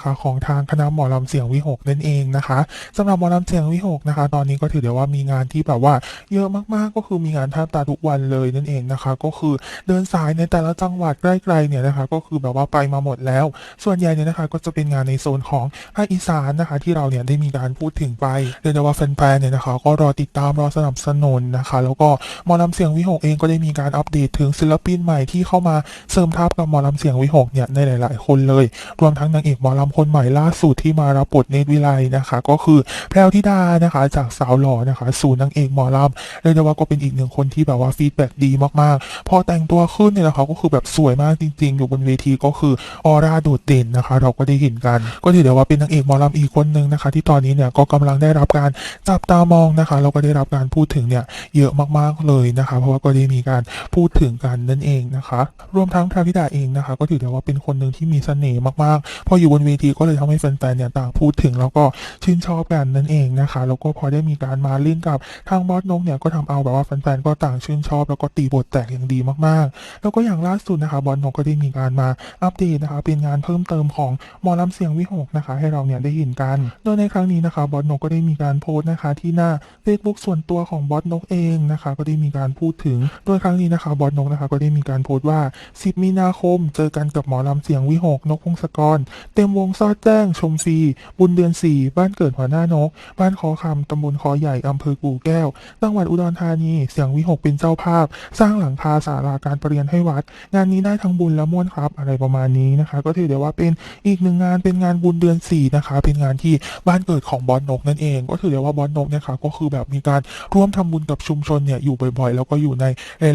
นะคะของทางคณะหมอลำเสียงวิหกนั่นเองนะคะสำหรับหมอลำเสียงวิหกนะคะ ตอนนี้ก็ถือได้ว่ามีงานที่แบบว่าเยอะมากๆก็คือมีงานแทบตาทุกวันเลยนั่นเองนะคะ ก็คือเดินสายในแต่ละจังหวัดใกล้ๆเนี่ยนะคะก็คือแบบว่าไปมาหมดแล้ว ส่วนใหญ่เนี่ยนะคะก็จะเป็นงานในโซนของภาคอีสานนะคะ ที่เราเนี่ยได้มีการพูดถึงไปเรียกได้ว่าแฟนๆเนี่ยนะคะก็รอติดตามรอสนับสนุนนะคะ แล้วก็หมอลำเสียงวิหกเองก็ได้มีการอัปเดตถึงศิลปินใหม่ที่เข้ามาเสริมทัพกับหมอลำเสียงวิหกเนี่ยในหลาย ๆ คนเลย รวมทั้งนางเอกหมอลำคนใหม่ล่าสุดที่มารับบทเนตรวิไลนะคะ ก็คือแพรวธิดานะคะ จากสาวหล่อนะคะ สู่นางเอกหมอลำเรียกได้ว่าก็เป็นอีกหนึ่งคนที่แบบว่าฟีดแบ็กดีมากๆ พอแต่งตัวขึ้นเนี่ยนะคะก็คือแบบสวยมากจริง ๆ อยู่บนเวทีก็คือออร่าโดดเด่นนะคะ เราก็ได้เห็นกัน ก็ถือได้ว่าเป็นนางเอกหมอลำอีกคนหนึ่งนะคะ ที่ตอนนี้เนี่ยก็กำลังได้รับการจับตามองนะคะแล้วก็ได้รับการพูดถึงเนี่ยเยอะมากๆเลยนะคะ เพราะว่าก็ได้มีการพูดถึงกันนั่นเองนะคะ รวมทั้งแพรวธิดาเองนะคะ ก็ถือได้ว่าเป็นคนหนึ่งที่มีเสน่ห์มากๆ พออยู่บนเวทีก็เลยทำให้แฟนๆเนี่ยต่างพูดถึงแล้วก็ชื่นชอบกันนั่นเองนะคะแล้วก็พอได้มีการมาเล่นกับทางบอสนกเนี่ยก็ทำเอาแบบว่าแฟนๆก็ต่างชื่นชอบ แล้วก็ตีบทแตกอย่างดีมากๆ แล้วก็อย่างล่าสุดนะคะบอสนกก็ได้มีการมาอัปเดตนะคะเป็นงานเพิ่มเติมของหมอลำเสียงวิหกนะคะ ให้เราเนี่ยได้เห็นกัน โดยในครั้งนี้นะคะบอสนกก็ได้มีการโพสต์นะคะที่หน้า Facebook ส่วนตัวของบอสนกเองนะคะ ก็ได้มีการพูดถึงโดยครั้งนี้นะคะบอสนกนะคะก็ได้มีการโพสต์ว่า 10 มีนาคม เจอกันกับหมอลำเสียงวิหกนกพงศกร เต็มวงซอดแจ้ง ชมฟรีบุญเดือน4บ้านเกิดหัวหน้านก บ้านคอคำตำบลคอใหญ่ อำเภอกู่แก้ว จังหวัดอุดรธานี เสียงวิหกเป็นเจ้าภาพ สร้างหลังคาศาลาการประเรียนให้วัด งานนี้ได้ทั้งบุญและม่วนครับ อะไรประมาณนี้นะคะ ก็ถือได้ว่าเป็นอีกหนึ่งงาน เป็นงานบุญเดือน4นะคะ เป็นงานที่บ้านเกิดของบอสนกนั่นเอง ก็ถือได้ว่าบอสนกเนี่ยค่ะ ก็คือแบบมีการร่วมทำบุญกับชุมชนเนี่ยอยู่บ่อยๆ แล้วก็อยู่ใน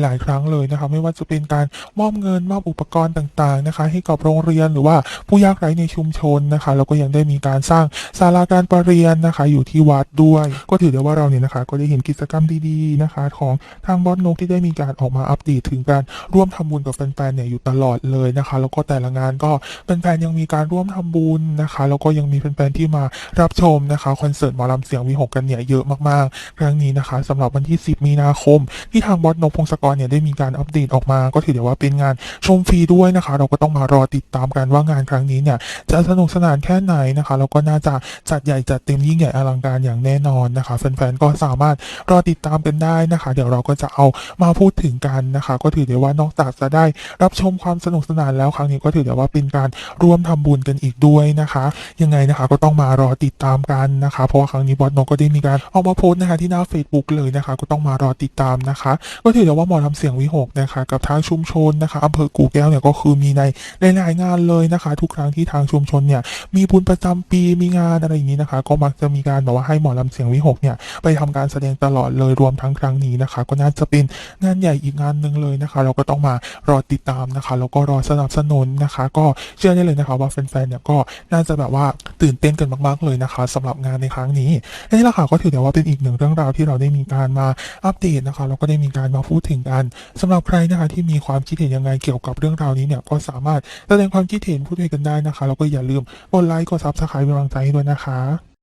หลายๆ ครั้งเลยนะคะ ไม่ว่าจะเป็นการมอบเงินมอบอุปกรณ์ต่างๆนะคะ ให้กับโรงเรียนหรือว่าผู้ยากไร้ในชุมชนนะคะ แล้วก็ยังได้มีการสร้างศาลาการประเรียนนะคะ อยู่ที่วัดด้วย ก็ถือได้ว่าเราเนี่ยนะคะ ก็ได้เห็นกิจกรรมดีๆนะคะ ของทางบอสนกที่ได้มีการออกมาอัปเดตถึงการร่วมทำบุญกับแฟนๆเนี่ยอยู่ตลอดเลยนะคะ แล้วก็แต่ละงานก็แฟนๆยังมีการร่วมทำบุญนะคะ แล้วก็ยังมีแฟนๆที่มารับชมนะคะคอนเสิร์ตหมอลำเสียงวีหกกันเนี่ยเยอะมากๆ ครั้งนี้นะคะสำหรับวันที่ 10 มีนาคม ที่ทางบอสนกพงศกรเนี่ยได้มีการอัปเดตออกมา ก็ถือได้ว่าเป็นงานชมฟรีด้วยนะคะ เราก็ต้องมารอติดตามกันว่างานครั้งนี้เนี่ยจะสนุกสนานแค่ไหนนะคะแล้วก็น่าจะจัดใหญ่จัดเต็มยิ่งใหญ่อลังการอย่างแน่นอนนะคะแฟนๆก็สามารถรอติดตามกันได้นะคะ เดี๋ยวเราก็จะเอามาพูดถึงกันนะคะ ก็ถือได้ว่านอกจากจะได้รับชมความสนุกสนานแล้วครั้งนี้ก็ถือได้ว่าเป็นการร่วมทำบุญกันอีกด้วยนะคะ ยังไงนะคะก็ต้องมารอติดตามกันนะคะ เพราะว่าครั้งนี้บอสนกก็ได้มีการออกมาโพสต์นะคะที่หน้า Facebook เลยนะคะ ก็ต้องมารอติดตามนะคะ ก็ถือได้ว่าหมอลำเสียงวิหกนะคะกับทางชุมชนนะคะอำเภอกู่แก้วเนี่ยก็คือมีในหลายๆงานเลยนะคะ ทุกครั้งที่ทางชุมชนเนี่ยมีบุญประจำปีมีงานอะไรอย่างนี้นะคะ ก็มักจะมีการแบบว่าให้หมอลำเสียงวิหกเนี่ยไปทำการแสดงตลอดเลยรวมทั้งครั้งนี้นะคะ ก็น่าจะเป็นงานใหญ่อีกงานหนึ่งเลยนะคะ เราก็ต้องมารอติดตามนะคะแล้วก็รอสนับสนุนนะคะ ก็เชื่อได้เลยนะคะว่าแฟนๆเนี่ยก็น่าจะแบบว่าตื่นเต้นกันมากๆเลยนะคะสำหรับงานในครั้งนี้นี่แหละค่ะก็ถือได้ว่าเป็นอีกหนึ่งเรื่องราวที่เราได้มีการมาอัปเดตนะคะแล้วก็ได้มีการมาพูดถึงกันสำหรับใครนะคะที่มีความคิดเห็นยังไงเกี่ยวกับเรื่องราวนี้เนี่ยก็สามารถแสดงความคิดเห็นพูดคุยกันได้นะคะแล้วก็อย่าลืมกดไลค์กดซับสไครป์เป็นกำลังใจให้ด้วยนะคะ